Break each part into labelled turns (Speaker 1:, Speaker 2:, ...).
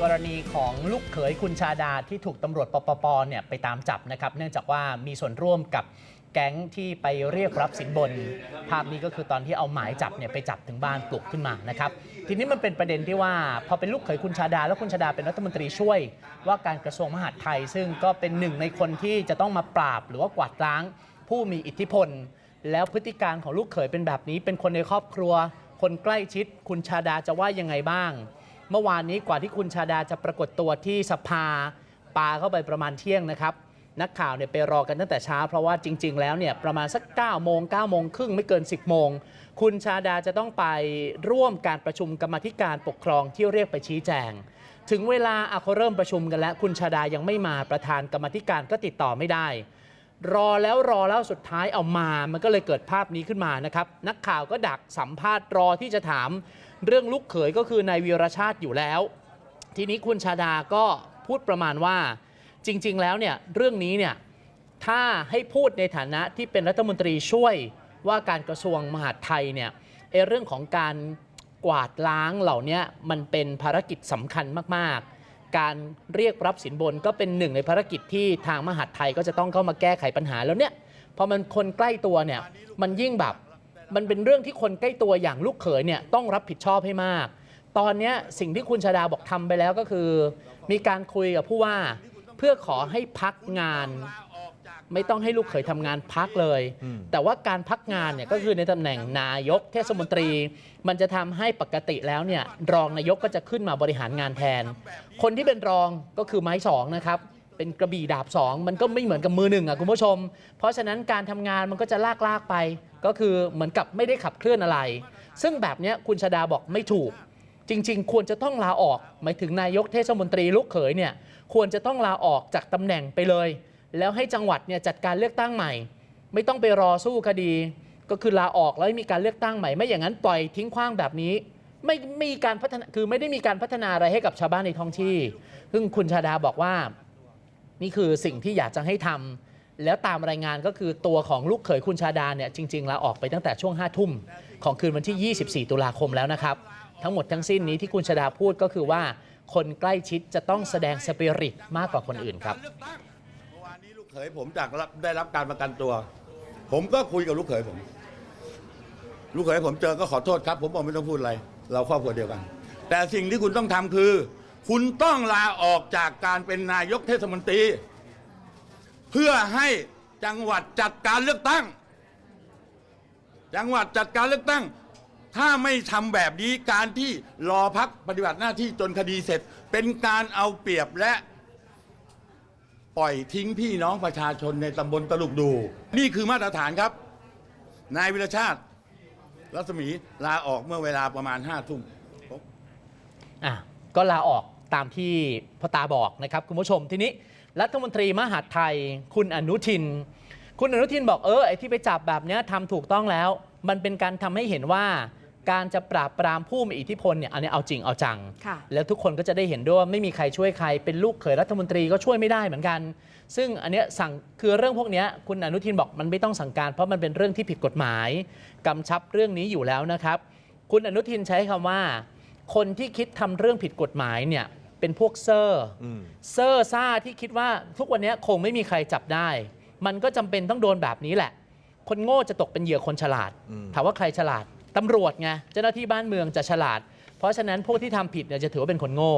Speaker 1: กรณีของลูกเขยคุณชาดาที่ถูกตำรวจปปปเนี่ยไปตามจับนะครับ เนื่องจากว่ามีส่วนร่วมกับแก๊งที่ไปเรียกรับสินบน ภาพนี้ก็คือตอนที่เอาหมายจับเนี่ยไปจับถึงบ้านปลุกขึ้นมานะครับ ทีนี้มันเป็นประเด็นที่ว่าพอเป็นลูกเขยคุณชาดา แล้วคุณชาดาเป็นรัฐมนตรีช่วย ว่าการกระทรวงมหาดไทย ซึ่งก็เป็นหนึ่งในคนที่จะต้องมาปราบ หรือว่ากวาดล้าง ผู้มีอิทธิพล แล้วพฤติการของลูกเขยเป็นแบบนี้ เป็นคนในครอบครัว คนใกล้ชิด คุณชาดาจะว่ายังไงบ้าง เมื่อวานนี้กว่าที่คุณชาดาจะปรากฏตัวที่สภาปาเข้าไปประมาณเที่ยงนะครับนักข่าวเนี่ยไปรอกันตั้งแต่เช้า เพราะว่าจริง ๆ แล้วเนี่ยประมาณสัก9โมง9โมงครึ่งไม่เกิน 10 โมง คุณชาดาจะต้องไปร่วมการประชุมกรรมธิการปกครองที่เรียกไปชี้แจง ถึงเวลาอะเขาเริ่มประชุมกันแล้ว คุณชาดายังไม่มาประธานกรรมธิการก็ติดต่อไม่ได้ รอแล้วรอแล้วสุดท้ายเอามา มันก็เลยเกิดภาพนี้ขึ้นมานะครับ นักข่าวก็ดักสัมภาษณ์รอที่จะถาม เรื่องลูกเขยก็คือนายวีรชาติอยู่แล้ว ทีนี้คุณชาดาก็พูดประมาณว่าจริง ๆ แล้วเนี่ยเรื่องนี้เนี่ยถ้าให้พูดในฐานะที่เป็นรัฐมนตรีช่วยว่าการกระทรวงมหาดไทยเนี่ยเอเรื่องของการกวาดล้างเหล่านี้มันเป็นภารกิจสำคัญมากๆ การเรียกรับสินบนก็เป็นหนึ่งในภารกิจที่ทางมหาดไทยก็จะต้องเข้ามาแก้ไขปัญหาแล้วเนี่ยพอมันคนใกล้ตัวเนี่ยมันยิ่งแบบ มันเป็นเรื่องที่คนใกล้ตัวอย่างลูกเขยเนี่ยต้องรับผิดชอบให้มาก ตอนเนี้ยสิ่งที่คุณชาดาบอกทำไปแล้วก็คือ มีการคุยกับผู้ว่า เพื่อขอให้พักงาน ไม่ต้องให้ลูกเขยทำงานพักเลย แต่ว่าการพักงานเนี่ยก็คือในตำแหน่งนายกเทศมนตรี มันจะทำให้ปกติแล้วเนี่ยรองนายกก็จะขึ้นมาบริหารงานแทน คนที่เป็นรองก็คือไม้สองนะครับ เป็นกระบี่ดาบสองมันก็ไม่เหมือนกับมือหนึ่งอะคุณผู้ชม เพราะฉะนั้นการทำงานมันก็จะลากลากๆไป ก็คือเหมือนกับไม่ได้ขับเคลื่อนอะไร ซึ่งแบบเนี้ยคุณชาดาบอกไม่ถูก จริง ๆ ควรจะต้องลาออก หมายถึงนายกเทศมนตรีลูกเขยเนี่ยควรจะต้องลาออกจากตำแหน่งไปเลย แล้วให้จังหวัดเนี่ยจัดการเลือกตั้งใหม่ ไม่ต้องไปรอสู้คดี ก็คือลาออกแล้วให้มีการเลือกตั้งใหม่ ไม่อย่างนั้นปล่อยทิ้งขว้างแบบนี้ ไม่ไม่มีการพัฒนาคือไม่ได้มีการพัฒนาอะไรให้กับชาวบ้านในท้องที่ ซึ่งคุณชาดาบอกว่า นี่คือสิ่งที่อยากจะให้ทำแล้วตามรายงานก็คือตัวของลูกเขยคุณชาดาเนี่ยจริงๆล้วออกไปตั้งแต่ช่วง5ทุ่มของคืนวันที่ 24 ตุลาคมแล้วนะครับ ทั้งหมดทั้งสิ้นนี้ที่คุณชาดาพูดก็คือว่า คนใกล้ชิดจะต้องแสดงสปิริตมากกว่าคนอื่นครับ
Speaker 2: เมื่อวานนี้ลูกเขยผมจากรับได้รับการประกันตัว ผมก็คุยกับลูกเขยผม ลูกเขยผมเจอก็ขอโทษครับ ผมบอกไม่ต้องพูดอะไร เราครอบครัวเดียวกัน แต่สิ่งที่คุณต้องทำคือ คุณต้องลาออกจากการเป็นนายกเทศมนตรี เพื่อให้จังหวัดจัดการเลือกตั้ง จังหวัดจัดการเลือกตั้ง ถ้าไม่ทำแบบนี้การที่รอพักปฏิบัติหน้าที่จนคดีเสร็จ เป็นการเอาเปรียบและปล่อยทิ้งพี่น้องประชาชนในตำบลตลุกดู นี่คือมาตรฐานครับ นายวิรชาติ รัศมีลาออกเมื่อเวลาประมาณห้าทุ่ม
Speaker 1: อะก็ลาออก ตามที่พ่อตาบอกนะครับคุณผู้ชมทีนี้รัฐมนตรีมหาดไทย คุณอนุทิน คุณอนุทินบอกเออไอ้ที่ไปจับแบบเนี้ยทำถูกต้องแล้ว มันเป็นการทำให้เห็นว่าการจะปราบปรามผู้มีอิทธิพลเนี่ยอันนี้เอาจริงเอาจัง
Speaker 3: ค่ะ
Speaker 1: แล้วทุกคนก็จะได้เห็นด้วยว่าไม่มีใครช่วยใคร เป็นลูกเขยรัฐมนตรีก็ช่วยไม่ได้เหมือนกัน ซึ่งอันเนี้ยสั่งคือเรื่องพวกเนี้ยคุณอนุทินบอกมันไม่ต้องสั่งการ เพราะมันเป็นเรื่องที่ผิดกฎหมายกำชับเรื่องนี้อยู่แล้วนะครับ คุณอนุทินใช้คำว่า คนที่คิดทำเรื่องผิดกฎหมายเนี่ย เป็นพวกเซอร์เซอร์ซ่าที่คิดว่าทุกวันนี้คงไม่มีใครจับได้ มันก็จำเป็นต้องโดนแบบนี้แหละ คนโง่จะตกเป็นเหยื่อคนฉลาด ถามว่าใครฉลาดตำรวจไงเจ้าหน้าที่บ้านเมืองจะฉลาด เพราะฉะนั้นพวกที่ทำผิดเนี่ยจะถือว่าเป็นคนโง่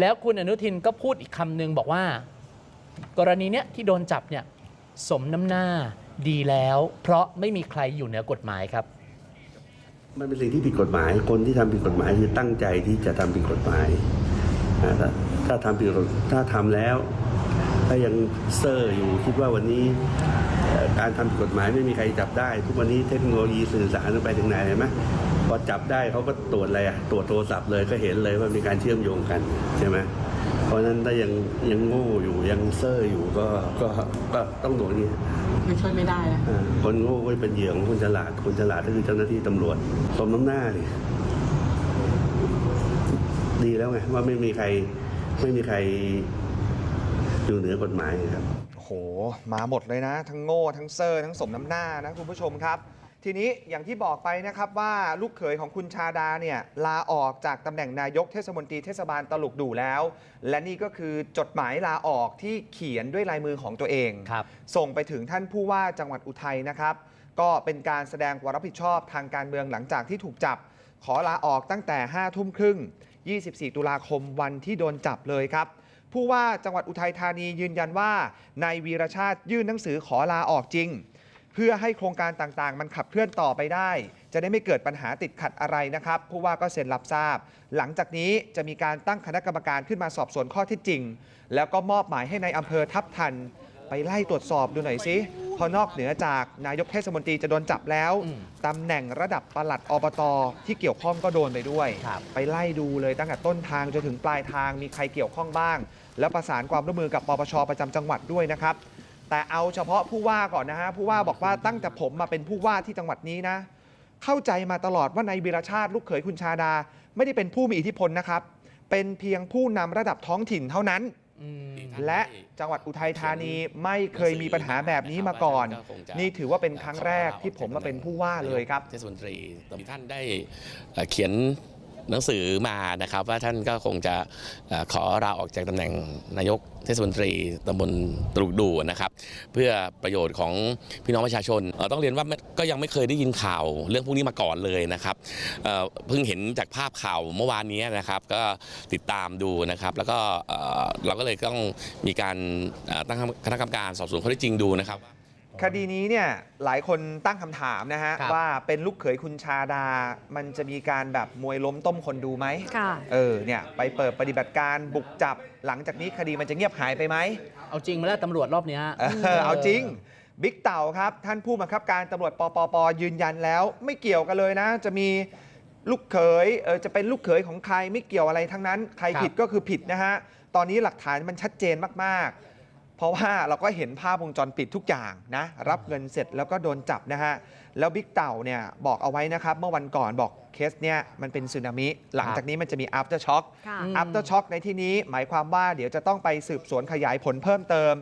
Speaker 1: แล้วคุณอนุทินก็พูดอีกคำหนึงบอกว่า กรณีเนี้ยที่โดนจับเนี่ยสมน้ำหน้าดีแล้ว เพราะไม่มีใครอยู่เหนือกฎหมายครับ
Speaker 4: มันเป็นสิ่งที่ผิดกฎหมาย คนที่ทำผิดกฎหมายคือตั้งใจที่จะทำผิดกฎหมายอ่า ถ้าถ้าทำผิดกฎถ้าทำแล้ว ถ้ายังเซอร์อยู่คิดว่าวันนี้เอ่อการทำผิดกฎหมายไม่มีใครจับได้ ทุกวันนี้เทคโนโลยีสื่อสารมันไปถึงไหนเห็นไหมพอจับได้เขาก็ตรวจอะไรอะตรวจโทรศัพท์เลยก็เห็นเลยว่ามีการเชื่อมโยงกันใช่ไหมเพราะฉะนั้นถ้ายังยังโง่อยู่ยังเซอร์อยู่ก็ก็ก็ต้องโดนอย่างนี้
Speaker 3: ไม่ช่วยไม่ได้นะ
Speaker 4: อ่าคนโง่ก็เป็นเหยื่อของคนฉลาดคนฉลาดก็คือเจ้าหน้าที่ตำรวจสมน้ำหน้าเนี่ย ดีแล้วไงว่าไม่มีใครไม่มีใครอยู่เหนือกฎหมายครับ
Speaker 5: โอ้โห มาหมดเลยนะ ทั้งโง่ ทั้งเซอร์ ทั้งสมน้ำหน้านะคุณผู้ชมครับ
Speaker 3: ทีนี้อย่างที่บอกไปนะครับว่าลูกเขยของคุณชาดาเนี่ยลาออกจากตำแหน่งนายกเทศมนตรีเทศบาลตลุกดูแล้ว และนี่ก็คือจดหมายลาออกที่เขียนด้วยลายมือของตัวเอง
Speaker 1: ครับ
Speaker 3: ส่งไปถึงท่านผู้ว่าจังหวัดอุทัยนะครับ ก็เป็นการแสดงความรับผิดชอบทางการเมืองหลังจากที่ถูกจับ ขอลาออกตั้งแต่5ทุ่มครึ่ง 24 ตุลาคมวันที่โดนจับเลยครับ ผู้ว่าจังหวัดอุทัยธานียืนยันว่านายวีรชาติยื่นหนังสือขอลาออกจริง เพื่อให้โครงการต่างๆ มันขับเคลื่อนต่อไปได้ จะได้ไม่เกิดปัญหาติดขัดอะไรนะครับ ผู้ว่าก็เซ็นรับทราบ หลังจากนี้จะมีการตั้งคณะกรรมการขึ้นมาสอบสวนข้อเท็จจริง แล้วก็มอบหมายให้ในายอำเภอทับทัน ไปไล่ตรวจสอบดูหน่อยสิเพอนอกเหนือจากนายกเทศมนตรีจะโดนจับแล้ว
Speaker 1: อืม
Speaker 3: ตำแหน่งระดับปลัดอบตที่เกี่ยวข้องก็โดนไปด้วย
Speaker 1: ครับ
Speaker 3: ไปไล่ดูเลยตั้งแต่ต้นทางจนถึงปลายทางมีใครเกี่ยวข้องบ้าง แล้วประสานความร่วมมือกับปปชประจำจังหวัดด้วยนะครับ แต่เอาเฉพาะผู้ว่าก่อนนะฮะผู้ว่าบอกว่าตั้งแต่ผมมาเป็นผู้ว่าที่จังหวัดนี้นะ เข้าใจมาตลอดว่านายวีรชาติลูกเขยคุณชาดา ไม่ได้เป็นผู้มีอิทธิพลนะครับ เป็นเพียงผู้นำระดับท้องถิ่นเท่านั้น
Speaker 1: อืม
Speaker 3: และจังหวัดอุทัยธานีไม่เคยมีปัญหาแบบนี้มาก่อน นี่ถือว่าเป็นครั้งแรกที่ผมมาเป็นผู้ว่าเลยครับ
Speaker 5: เทศมนตรีท่านได้เอ่อเขียน หนังสือมานะครับ ว่าท่านก็คงจะเอ่อขอลาออกจากตำแหน่งนายกเทศมนตรีตำบลตรุกดูนะครับ เพื่อประโยชน์ของพี่น้องประชาชน ต้องเรียนว่าก็ยังไม่เคยได้ยินข่าวเรื่องพวกนี้มาก่อนเลยนะครับเพิ่งเห็นจากภาพข่าวเมื่อวานนี้นะครับ ก็ติดตามดูนะครับ แล้วก็เราก็เลยต้องมีการตั้งคณะกรรมการสอบสวนข้อเท็จจริงดูนะครับ
Speaker 3: คดีนี้เนี่ยหลายคนตั้งคำถามนะฮะ
Speaker 1: ครับ
Speaker 3: ว่าเป็นลูกเขยคุณชาดา มันจะมีการแบบมวยล้มต้มคนดูไหม
Speaker 6: ค่ะ
Speaker 3: เออเนี่ยไปเปิดปฏิบัติการบุกจับหลังจากนี้คดีมันจะเงียบหายไปไหม
Speaker 1: เอาจริงมาแล้วตำรวจรอบเนี้ย
Speaker 3: เออเอาจริง บิ๊กเต่าครับ ท่านผู้บังคับการตำรวจปปปยืนยันแล้ว ไม่เกี่ยวกันเลยนะ จะมีลูกเขยเออจะเป็นลูกเขยของใครไม่เกี่ยวอะไรทั้งนั้น ใคร
Speaker 1: ครับ
Speaker 3: ผิดก็คือผิดนะฮะ ตอนนี้หลักฐานมันชัดเจนมากๆ เพราะว่าเราก็เห็นภาพวงจรปิดทุกอย่างนะ รับเงินเสร็จแล้วก็โดนจับนะฮะ แล้วบิ๊กเต่าเนี่ยบอกเอาไว้นะครับ เมื่อวันก่อนบอกเคสเนี่ยมันเป็นสึนามิ หลังจากนี้มันจะมี after shock
Speaker 6: ค่ะ
Speaker 1: อืม
Speaker 3: after shock ในที่นี้หมายความว่าเดี๋ยวจะต้องไปสืบสวนขยายผลเพิ่มเติม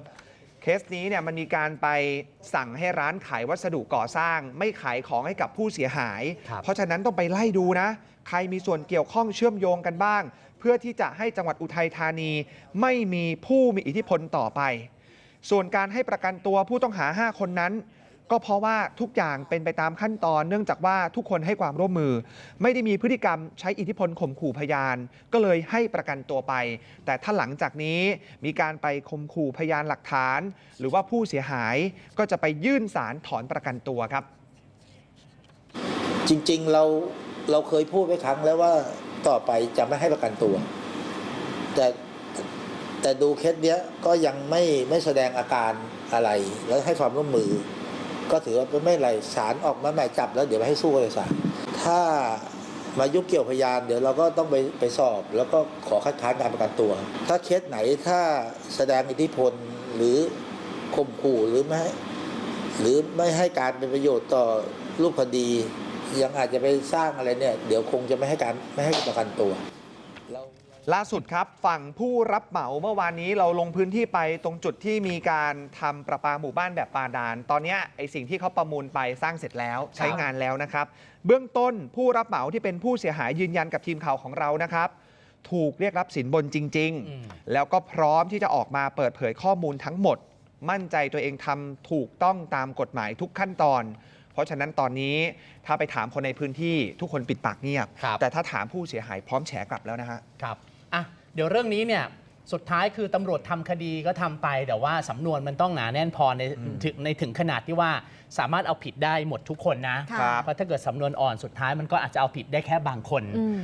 Speaker 3: เคสนี้เนี่ยมันมีการไปสั่งให้ร้านขายวัสดุก่อสร้าง ไม่ขายของให้กับผู้เสียหาย
Speaker 1: ครับ
Speaker 3: เพราะฉะนั้นต้องไปไล่ดูนะ ใครมีส่วนเกี่ยวข้องเชื่อมโยงกันบ้าง เพื่อที่จะให้จังหวัดอุทัยธานี ไม่มีผู้มีอิทธิพลต่อไป ส่วนการให้ประกันตัวผู้ต้องหา 5 คนนั้น ก็เพราะว่าทุกอย่างเป็นไปตามขั้นตอน เนื่องจากว่าทุกคนให้ความร่วมมือ ไม่ได้มีพฤติกรรมใช้อิทธิพลข่มขู่พยาน ก็เลยให้ประกันตัวไป แต่ถ้าหลังจากนี้มีการไปข่มขู่พยานหลักฐาน หรือว่าผู้เสียหายก็จะไปยื่นสารถอนประกันตัวครับ
Speaker 7: จริง ๆ เรา เราเคยพูดไปครั้งแล้วว่าต่อไปจะไม่ให้ประกันตัว แต่แต่ดูเคสเนี้ยก็ยังไม่ไม่แสดงอาการอะไร แล้วให้ความร่วมมือ ก็ถือว่าไม่เป็นไรศาลออกมาหมายจับแล้วเดี๋ยวไปให้สู้กับศาลถ้ามายุ่งเกี่ยวพยานเดี๋ยวเราก็ต้องไปไปสอบ แล้วก็ขอคัดค้านการประกันตัว ถ้าเคสไหนถ้าแสดงอิทธิพลหรือข่มขู่หรือไม่ให้หรือไม่ให้การเป็นประโยชน์ต่อรูปคดี ยังอาจจะไปสร้างอะไรเนี่ย เดี๋ยวคงจะไม่ให้การไม่ให้ประกันตัวเรา
Speaker 3: ล่าสุดครับฝั่งผู้รับเหมาเมื่อวานนี้เราลงพื้นที่ไปตรงจุดที่มีการทำประปาหมู่บ้านแบบปาดาน ตอนเนี้ยไอสิ่งที่เขาประมูลไปสร้างเสร็จแล้วใช้งานแล้วนะครับ เบื้องต้นผู้รับเหมาที่เป็นผู้เสียหายยืนยันกับทีมข่าวของเรานะครับ ถูกเรียกรับสินบนจริง
Speaker 1: อืม
Speaker 3: ๆแล้วก็พร้อมที่จะออกมาเปิดเผยข้อมูลทั้งหมด มั่นใจตัวเองทำถูกต้องตามกฎหมายทุกขั้นตอน เพราะฉะนั้นตอนนี้ถ้าไปถามคนในพื้นที่ทุกคนปิดปากเงียบ
Speaker 1: ครับ
Speaker 3: แต่ถ้าถามผู้เสียหายพร้อมแฉกลับแล้วนะฮะ
Speaker 1: ครับอะเดี๋ยวเรื่องนี้เนี่ยสุดท้ายคือตำรวจทำคดีก็ทำไป แต่ว่าสำนวนมันต้องหนาแน่นพอในถึงในถึงขนาดที่ว่าสามารถเอาผิดได้หมดทุกคนนะ
Speaker 6: ค่ะ
Speaker 1: เพราะถ้าเกิดสำนวนอ่อนสุดท้ายมันก็อาจจะเอาผิดได้แค่บางคน
Speaker 6: อืม